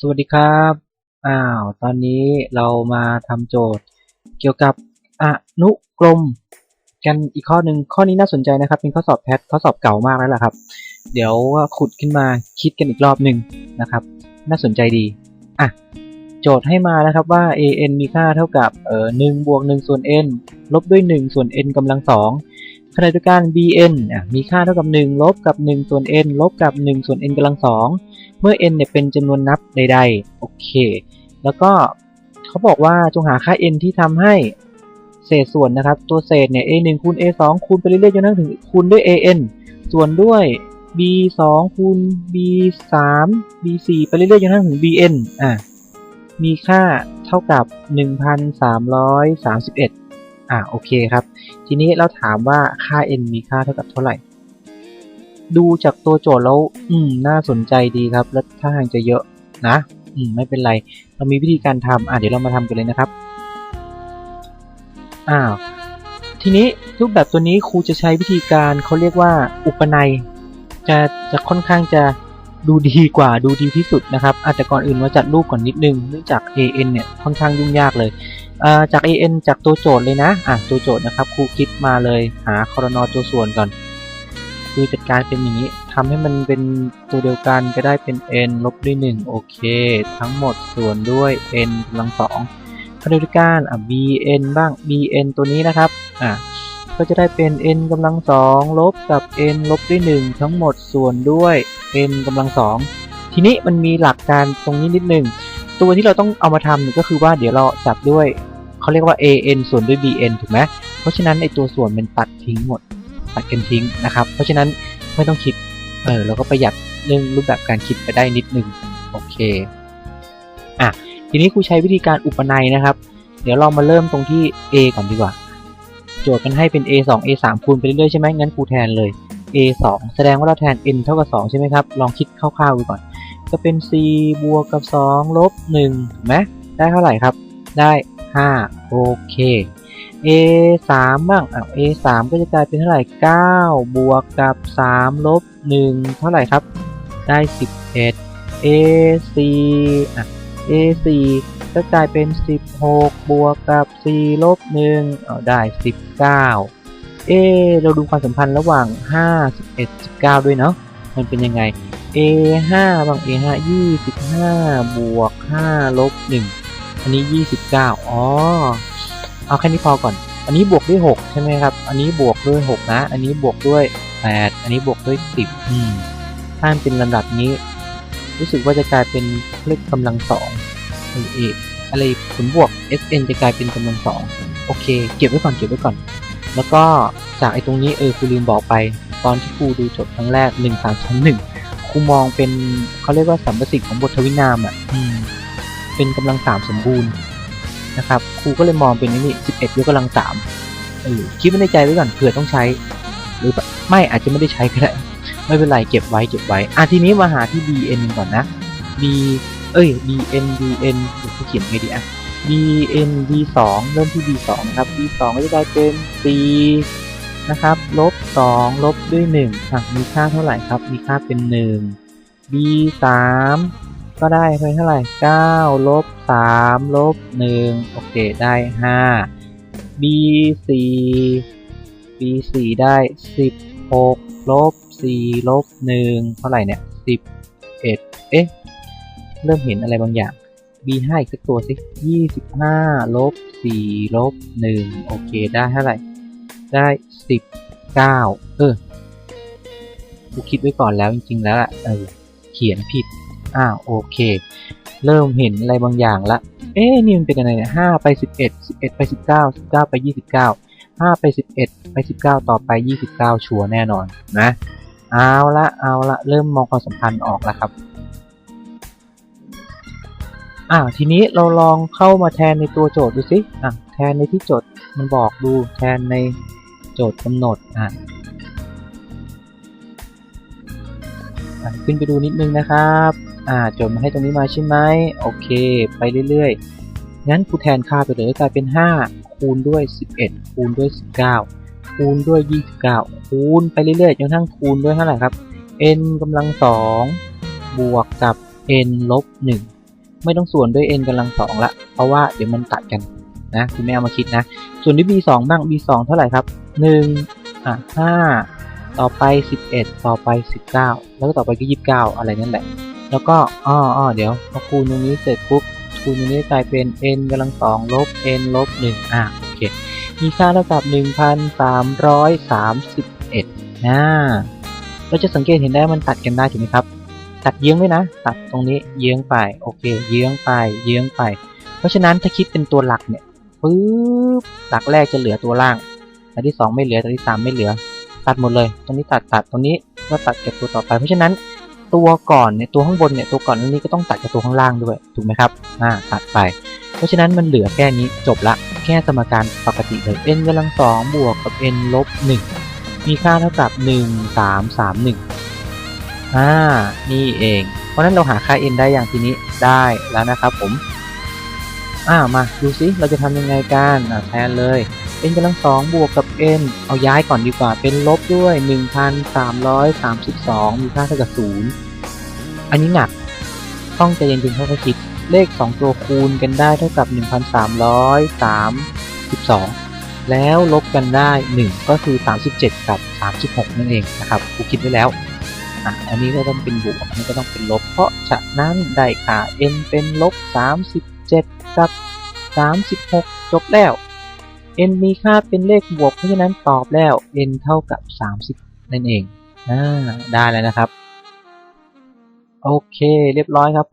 สวัสดีครับ อ้าว ตอนนี้เรามาทำโจทย์ เกี่ยวกับอนุกรม กันอีกข้อหนึ่งข้อนี้น่าสนใจนะครับ เป็นข้อสอบแพทข้อสอบเก่ามากแล้วล่ะครับ เดี๋ยวขุดขึ้นมาคิดกันอีกรอบหนึ่งนะครับ น่าสนใจดี อะ โจทย์ให้มานะครับว่า an มีค่าเท่ากับเอ่อ1บวก1ส่วน n ลบด้วย1ส่วน n กำลังสอง ขณะเดียวกัน bn มีค่าเท่ากับ 1 ลบกับ 1 ส่วน n ลบกับ 1 ส่วน n กำลังสองเมื่อ n เนี่ยเป็นจำนวนนับใดๆ โอเค แล้วก็เขาบอกว่าจงหาค่า n ที่ทำให้เศษส่วนนะครับ ตัวเศษเนี่ย a 1คูณ a 2คูณไปเรื่อยๆจนถึงคูณด้วย an ส่วนด้วย b 2คูณ b 3 b 4ไปเรื่อยๆจนถึง bn อะมีค่าเท่ากับ 1,331 อะโอเคครับ ทีนี้เราถามว่าค่า n มีค่าเท่ากับเท่าไหร่ ดูจากตัวโจทย์แล้ว อืม น่าสนใจดีครับ และถ้าทางจะเยอะนะ อืม ไม่เป็นไร เรามีวิธีการทำอะเดี๋ยวเรามาทำกันเลยนะครับ อ้าว ทีนี้รูปแบบตัวนี้ครูจะใช้วิธีการเขาเรียกว่าอุปนัย จะจะค่อนข้างจะดูดีกว่าดูดีที่สุดนะครับ อาจจะก่อนอื่นมาจัดรูปก่อนนิดนึงเนื่องจาก an เนี่ยค่อนข้างยุ่งยากเลย จาก an จากตัวโจทย์เลยนะอะตัวโจทย์นะครับครูคิดมาเลยหาคอรนอตัวส่วนก่อน คือจัดการเป็นอย่างนี้ทำให้มันเป็นตัวเดียวกันก็ได้เป็น n ลบด้วย1โอเค ทั้งหมดส่วนด้วย n กำลังสองขณะเดียวกันอะ bn บ้าง bn ตัวนี้นะครับอะก็จะได้เป็น n กำลังสองลบกับ n ลบด้วย1ทั้งหมดส่วนด้วย n กำลังสองทีนี้มันมีหลักการตรงนี้นิดหนึ่ง ตัวที่เราต้องเอามาทำก็คือว่าเดี๋ยวเราจับด้วยเขาเรียกว่า an ส่วนด้วย bn ถูกไหมเพราะฉะนั้นไอตัวส่วนมันตัดทิ้งหมด ตัดกันทิ้งนะครับ เพราะฉะนั้นไม่ต้องคิดเออเราก็ประหยัดเรื่องรูปแบบการคิดไปได้นิดนึงโอเคอะทีนี้ครูใช้วิธีการอุปนัยนะครับ เดี๋ยวเรามาเริ่มตรงที่ a ก่อนดีกว่า โจทย์กันให้เป็น a 2 a 3คูณไปเรื่อยๆใช่ไหมงั้นครูแทนเลย a 2แสดงว่าเราแทน n เท่ากับ2ใช่ไหมครับลองคิดคร่าวๆดูก่อน ก็เป็น c บวกกับ 2 ลบ1ถูกไหมได้เท่าไหร่ครับ ได้ 5 โอเค a 3บ้างอะ a 3ก็จะกลายเป็นเท่าไหร่ 9 บวกกับ 3 ลบ 1 เท่าไหร่ครับ ได้ 11 a 4อะ a 4ก็กลายเป็น 16 บวกกับ 4 ลบ 1 เอาได้ 19 เอ เราดูความสัมพันธ์ระหว่าง 5 11 19 ด้วยเนาะ มันเป็นยังไง a 5บาง a 5 25 บวก 5 ลบ 1 อันนี้ 29 อ๋อ เอาแค่นี้พอก่อน อันนี้บวกด้วย 6 ใช่ไหมครับ อันนี้บวกด้วย 6 นะ อันนี้บวกด้วย 8 อันนี้บวกด้วย 10 อืมถ้ามันเป็นลำดับนี้ รู้สึกว่าจะกลายเป็นเลขกำลังสองเอเออะไรผลบวก sn จะกลายเป็นกำลังสองโอเค เก็บไว้ก่อน เก็บไว้ก่อน แล้วก็จากไอ้ตรงนี้เออครูลืมบอกไป ตอนที่ครูดูจบครั้งแรก 1 3 ชั้น1 ครูมองเป็นเขาเรียกว่าสัมประสิทธิ์ของบททวินามอะอืมเป็นกำลังสามสมบูรณ์นะครับครูก็เลยมองเป็นนี่สิบเอ็ดยกกำลังสามเออคิดไว้ในใจไว้ก่อนเผื่อต้องใช้ หรือไม่อาจจะไม่ได้ใช้ก็ได้ไม่เป็นไรเก็บไว้เก็บไว้อะทีนี้มาหาที่ bn ก่อนนะ b เอ้ย bn bn เดี๋ยวครูเขียนไงดีอะ bn b 2เริ่มที่ b 2นะครับ b 2ก็จะกลายเป็น4 นะครับลบ2ลบด้วย1อะมีค่าเท่าไหร่ครับ มีค่าเป็น 1 b 3ก็ได้ไปเท่าไหร่9ลบ3ลบ1โอเคได้ 5 b 4 b 4ได้ 16ลบ4ลบ1เท่าไหร่เนี่ย11 เอ๊ะ เริ่มเห็นอะไรบางอย่าง b 5อีกสักตัวสิ25ลบ4ลบ1โอเคได้เท่าไหร่ ได้19เออกูคิดไว้ก่อนแล้วจริง ๆ แล้วอะเออเขียนผิดอ้าวโอเค เริ่มเห็นอะไรบางอย่างละ เอ๊ะนี่มันเป็นอะไรเนี่ยห้าไปสิบเอ็ดสิบเอ็ดไปสิบเก้าสิบเก้าไปยี่สิบเก้าห้าไปสิบเอ็ดไปสิบเก้าต่อไปยี่สิบเก้าชัวร์แน่นอนนะเอาละเอาละเริ่มมองความสัมพันธ์ออกแล้วครับอ่าทีนี้เราลองเข้ามาแทนในตัวโจทย์ดูสิอะ แทนในที่โจทย์มันบอกดูแทนในโจทย์กำหนดอะขึ้นไปดูนิดนึงนะครับอ่าโจทย์มาให้ตรงนี้มาใช่ไหมโอเค ไปเรื่อยๆ งั้นครูแทนค่าไปเลยกลายเป็น 5 คูณด้วย 11 คูณด้วย 19 คูณด้วย 29 คูณไปเรื่อยๆ จนทั่งคูณด้วยเท่าไหร่ครับ n กำลัง 2 บวกกับ n ลบ 1 ไม่ต้องส่วนด้วย n กำลังสองละ เพราะว่าเดี๋ยวมันตัดกัน นะคุณไม่เอามาคิดนะ ส่วนด้วย b 2บ้าง b 2เท่าไหร่ครับ1อะ5ต่อไป 11 ต่อไป 19 แล้วก็ต่อไปก็ 29 อะไรนั่นแหละ แล้วก็อ้ออ้อเดี๋ยวพอคูณตรงนี้เสร็จปุ๊บคูณตรงนี้กลายเป็น n กำลังสองลบ n ลบ1อะโอเคมีค่าเท่ากับ 1,331อ่าเราจะสังเกตเห็นได้มันตัดกันได้ถูกไหมครับ ตัดเยื้องด้วยนะ ตัดตรงนี้เยื้องไป โอเค เยื้องไป เยื้องไป เพราะฉะนั้นถ้าคิดเป็นตัวหลักเนี่ย ปึ๊บหลักแรกจะเหลือตัวล่างตัวที่สองไม่เหลือตัวที่สามไม่เหลือ ตัดหมดเลย ตรงนี้ตัดตัดตรงนี้ก็ตัดเกับตัวต่อไป เพราะฉะนั้นตัวก่อนเนี่ยตัวข้างบนเนี่ยตัวก่อนนี้ก็ต้องตัดกับตัวข้างล่างด้วยถูกไหมครับอ่าตัดไป เพราะฉะนั้นมันเหลือแค่นี้จบละแค่สมการปกติเลย n กำลังสองบวกกับ n ลบหนึ่งมีค่าเท่ากับหนึ่งสามสามหนึ่งอ่านี่เอง เพราะฉะนั้นเราหาค่า n ได้อย่างทีนี้ได้แล้วนะครับผม อ่ามาดูซิเราจะทำยังไงกันอ่าแทนเลย n กำลังสองบวกกับ n เอาย้ายก่อนดีกว่าเป็นลบด้วย 1,332 มีค่าเท่ากับ 0 อันนี้หนัก ต้องใจเย็นๆค่อยๆคิด เลข 2 ตัวคูณกันได้เท่ากับ 1,332 แล้วลบกันได้ 1 ก็คือ 37 กับ 36 นั่นเองนะครับครูคิดไว้แล้วอะอันนี้ก็ต้องเป็นบวกอันนี้ก็ต้องเป็นลบ เพราะฉะนั้นได้ค่า n เป็นลบ ครับ 36 จบแล้ว n มีค่าเป็นเลขบวก เพราะฉะนั้นตอบแล้ว n เท่ากับ 30 นั่นเองอ่าได้แล้วนะครับ โอเค เรียบร้อยครับ